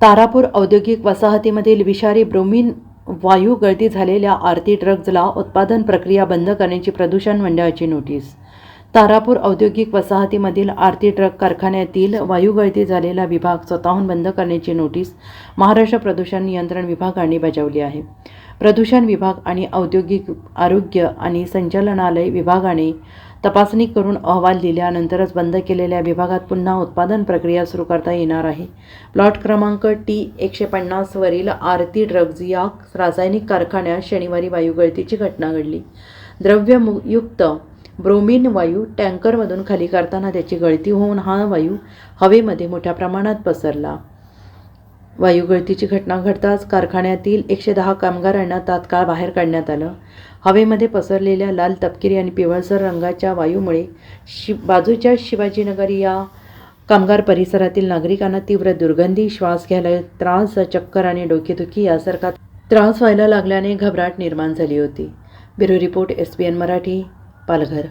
तारापूर औद्योगिक वसाहतीमधील विषारी ब्रोमिन वायू गळती झालेल्या आरती ड्रग्जला उत्पादन प्रक्रिया बंद करण्याची प्रदूषण मंडळाची नोटीस. तारापूर औद्योगिक वसाहतीमधील आरती ट्रक कारखान्यातील वायूगळती झालेला विभाग स्वतःहून बंद करण्याची नोटीस महाराष्ट्र प्रदूषण नियंत्रण विभागाने बजावली आहे. प्रदूषण विभाग आणि औद्योगिक आरोग्य आणि संचालनालय विभागाने तपासणी करून अहवाल दिल्यानंतरच बंद केलेल्या विभागात पुन्हा उत्पादन प्रक्रिया सुरू करता येणार आहे. प्लॉट क्रमांक टी एकशे पन्नासवरील आरती ड्रग्ज या रासायनिक कारखान्यात शनिवारी वायुगळतीची घटना घडली. द्रव्ययुक्त ब्रोमिन वायू टँकरमधून खाली करताना त्याची गळती होऊन हा वायू हवेमध्ये मोठ्या प्रमाणात पसरला. वायुगळतीची घटना घडताच कारखान्यातील एकशे दहा कामगारांना तात्काळ बाहेर काढण्यात आलं. हवेमध्ये पसरलेल्या लाल तपकिरी आणि पिवळसर रंगाच्या वायूमुळे शि बाजूच्या शिवाजीनगर या कामगार परिसरातील नागरिकांना तीव्र दुर्गंधी श्वास घ्यायला त्रास चक्कर आणि डोकेदुखी यासारखा त्रास व्हायला लागल्याने घबराट निर्माण झाली होती. Bureau report S B N Marathi Palghar.